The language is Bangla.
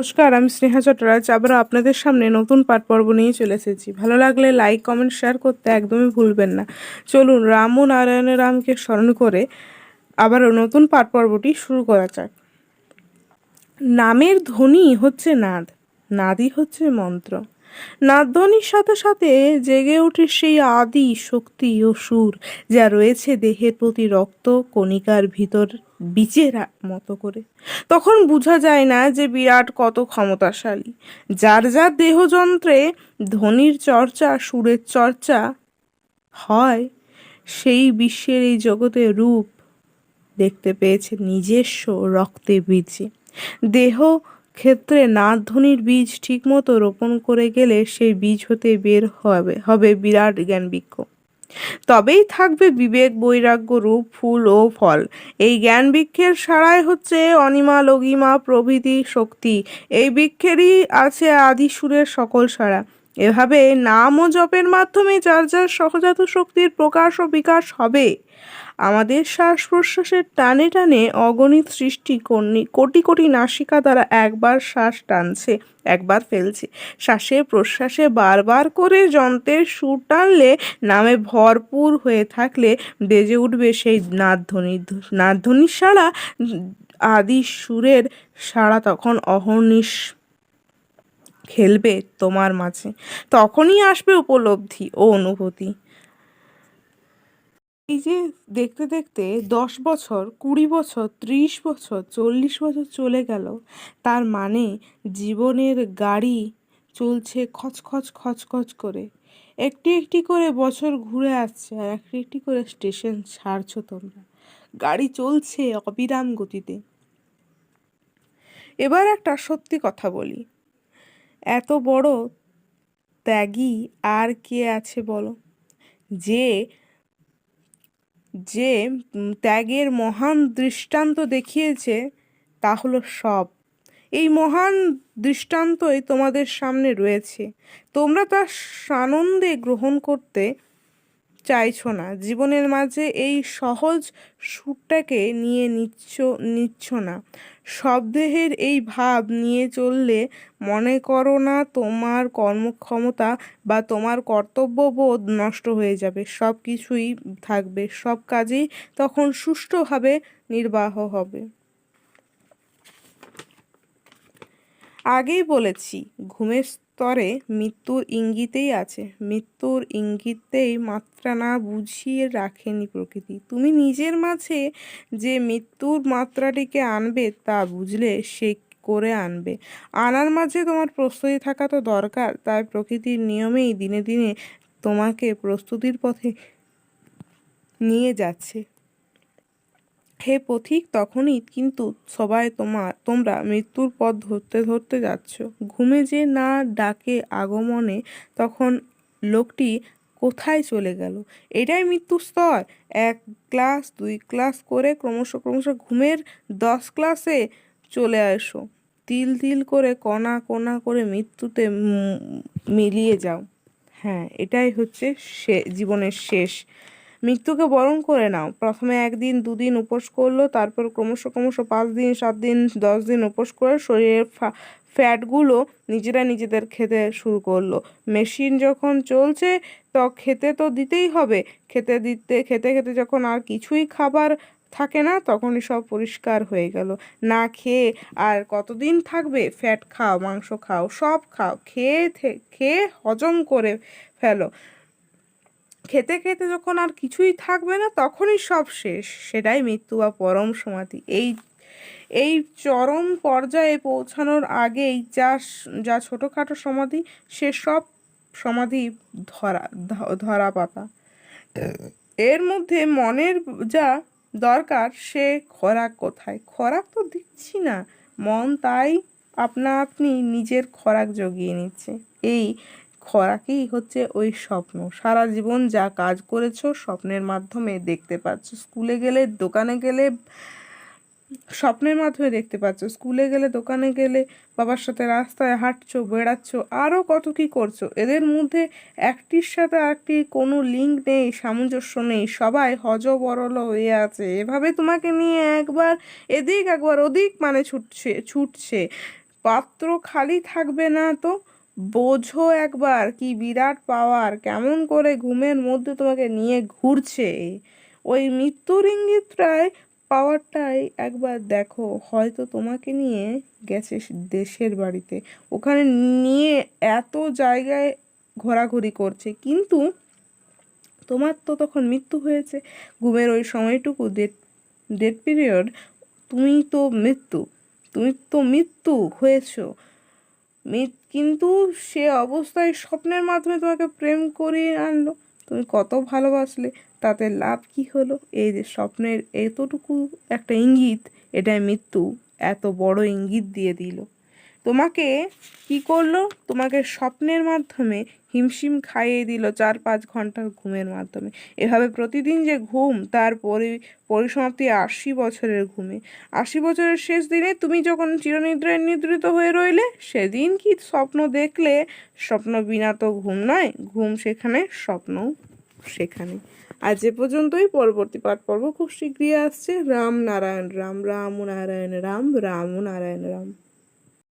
নমস্কার, আমি স্নেহা চট্টরাজ আবার আপনাদের সামনে নতুন পাঠ পর্ব নিয়ে চলে এসেছি। ভালো লাগলে লাইক কমেন্ট শেয়ার করতে একদমই ভুলবেন না। চলুন রাম ও নারায়ণের রামকে স্মরণ করে আবারও নতুন পাঠ পর্বটি শুরু করা যাক। নামের ধ্বনি হচ্ছে নাদ, নাদই হচ্ছে মন্ত্র। নাদধ্বনির সাথে সাথে জেগে ওঠে সেই আদি শক্তি ও সুর যা রয়েছে দেহের প্রতি রক্ত কণিকার ভিতর বীজের মতো করে। তখন বোঝা যায় না যে বিরাট কত ক্ষমতাশালী। যার যার দেহযন্ত্রে ধ্বনির চর্চা, সুরের চর্চা হয়, সেই বিশ্বের এই জগতে রূপ দেখতে পেয়েছে নিজস্ব রক্তে বীজে দেহ ক্ষেত্রে নাধ্বনির বীজ ঠিকমতো রোপণ করে গেলে সেই বীজ হতে বের হবে হবে বিরাট জ্ঞান বৃক্ষ তবেই থাকবে বিবেক, বৈরাগ্য, রূপ, ফুল ও ফল। এই জ্ঞান বৃক্ষের সারাই হচ্ছে অনিমা, লগিমা, প্রভৃতি শক্তি। এই বৃক্ষেরই আছে আদি সুরের সকল সারা। এভাবে নাম ও জপের মাধ্যমে যার যার সহজাত শক্তির প্রকাশ ও বিকাশ হবে। আমাদের শ্বাস প্রশ্বাসের টানে টানে অগণিত সৃষ্টি কোটি কোটি নাসিকা দ্বারা একবার শ্বাস টানছে, একবার ফেলছে। শ্বাসে প্রশ্বাসে বারবার করে যন্ত্রের সুর টানলে নামে ভরপুর হয়ে থাকলে বেজে উঠবে সেই নাদধ্বনি নাদধ্বনি সারা আদি সুরের সারা তখন অহর্নিশ খেলবে তোমার মাঝে। তখনই আসবে উপলব্ধি ও অনুভূতি। এই যে দেখতে দেখতে দশ বছর, কুড়ি বছর, ত্রিশ বছর, চল্লিশ বছর চলে গেল, তার মানে জীবনের গাড়ি চলছে খচখচ খচখচ করে। একটি একটি করে বছর ঘুরে আসছে আর একটি একটি করে স্টেশন ছাড়ছো তোমরা। গাড়ি চলছে অবিরাম গতিতে। এবার একটা সত্যি কথা বলি। এত বড় ত্যাগী আর কে আছে বলো? যে যে ত্যাগের মহান দৃষ্টান্ত দেখিয়েছে, তা হলো সব। এই মহান দৃষ্টান্তই তোমাদের সামনে রয়েছে। তোমরা তা সানন্দে গ্রহণ করতে চাইছো না। জীবনের মাঝে এই সহজ সুরটাকে নিয়ে নিচ্ছ নিচ্ছ না। শবদেহের এই ভাব নিয়ে চললে মনে করো না তোমার কর্মক্ষমতা বা তোমার কর্তব্যবোধ নষ্ট হয়ে যাবে। সব কিছুই থাকবে, সব কাজেই তখন সুষ্ঠুভাবে নির্বাহ হবে। আগেই বলেছি, ঘুমের স্তরে মৃত্যুর ইঙ্গিতেই আছে। মৃত্যুর ইঙ্গিতেই মাত্রা না বুঝিয়ে রাখেনি প্রকৃতি। তুমি নিজের মাঝে যে মৃত্যুর মাত্রাটিকে আনবে তা বুঝলে সে করে আনবে। আনার মাঝে তোমার প্রস্তুতি থাকা তো দরকার, তাই প্রকৃতির নিয়মেই দিনে দিনে তোমাকে প্রস্তুতির পথে নিয়ে যাচ্ছে। হে পথিক, তখনই কিন্তু সবাই তোমার তোমরা মৃত্যুর পথ ধরতে ধরতে যাচ্ছ। ঘুমে যে না ডাকে আগমনে, তখন লোকটি কোথায় চলে গেল? এটাই মৃত্যুর স্তর। এক ক্লাস দুই ক্লাস করে ক্রমশ ক্রমশ ঘুমের দশ ক্লাসে চলে আসো তিল তিল করে কণা কণা করে মৃত্যুতে মিলিয়ে যাও। হ্যাঁ এটাই হচ্ছে সে, জীবনের শেষ। মৃত্যুকে বরণ করে নাও। প্রথমে একদিন, দুদিন উপোস করল, তারপর ক্রমশ ক্রমশ পাঁচ দিন, সাত দিন, দশ দিন উপোস করে শরীরের ফ্যাটগুলো নিজেরা নিজেদের খেতে শুরু করল। মেশিন যখন চলছে তো খেতে তো দিতেই হবে। খেতে দিতে, খেতে খেতে যখন আর কিছুই খাবার থাকে না, তখনই সব পরিষ্কার হয়ে গেল। না খেয়ে আর কতদিন থাকবে? ফ্যাট খাও, মাংস খাও, সব খাও, খেয়ে খেয়ে হজম করে ফেলো। খেতে খেতে যখন আর কিছুই থাকবে না, তখনই সব শেষ। সেটাই মৃত্যু বা পরম সমাধি। এই এই চরম পর্যায়ে পৌঁছানোর আগেই যা যা ছোটোখাটো সমাধি, সে সব সমাধি ধরা ধরা পাতা। এর মধ্যে মনের যা দরকার, সে খরাক কোথায়? খরাক তো দিচ্ছি না। মন তাই আপনা আপনি নিজের খরাক জগিয়ে নিচ্ছে। এই খরাকেই হচ্ছে ওই স্বপ্ন। সারা জীবন যা কাজ করেছ স্বপ্নের মাধ্যমে দেখতে পাচ্ছ। স্কুলে গেলে দোকানে গেলে স্বপ্নের মাধ্যমে দেখতে পাচ্ছ। স্কুলে গেলে দোকানে গেলে বাবার সাথে রাস্তায় হাঁটছো, বেড়াচ্ছ আরও কত কি করছ। এদের মধ্যে একটির সাথে একটি কোনো লিঙ্ক নেই, সামঞ্জস্য নেই। সবাই হজবরল হয়ে আছে। এভাবে তোমাকে নিয়ে একবার এদিক একবার ওদিক মানে ছুটছে ছুটছে। পাত্র খালি থাকবে না তো বোঝো একবার কি বিরাট পাওয়ার, কেমন করে ঘুমের মধ্যে তোমাকে নিয়ে ঘুরছে। ওই মৃত্যুর ইঙ্গিতটাই পাওয়ারটাই একবার দেখো, হয়তো তোমাকে নিয়ে গেছে দেশের বাড়িতে। ওখানে নিয়ে এত জায়গায় ঘোরাঘুরি করছে, কিন্তু তোমার তো তখন মৃত্যু হয়েছে। ঘুমের ওই সময়টুকু ডেট ডেট পিরিয়ড তুমি তো মৃত্যু, তুমি তো মৃত্যু হয়েছো। কিন্তু সে অবস্থায় স্বপ্নের মাধ্যমে তোমাকে প্রেম করিয়ে আনলো। তুমি কত ভালোবাসলে, তাতে লাভ কি হলো? এই যে স্বপ্নের এতটুকু একটা ইঙ্গিত, এটাই মৃত্যু, এত বড় ইঙ্গিত দিয়ে দিল। তোমাকে কি করল? তোমাকে স্বপ্নের মাধ্যমে হিমশিম খাইয়ে দিল চার পাঁচ ঘণ্টার ঘুমের মাধ্যমে। এভাবে প্রতিদিন যে ঘুম, তার পরি, পরিসমাপ্তি আশি বছরের ঘুমে। আশি বছরের শেষ দিনে তুমি যখন চিরনিদ্রায় নিদ্রিত হয়ে রইলে, সেদিন কি স্বপ্ন দেখলে? স্বপ্ন বিনা তো ঘুম নয়, ঘুম সেখানে, স্বপ্নও সেখানে। আর যে পর্যন্তই, পরবর্তী পাঠ পর্ব খুব শীঘ্রই আসছে। রাম নারায়ণ, রাম রাম নারায়ণ, রাম রাম নারায়ণ, রাম।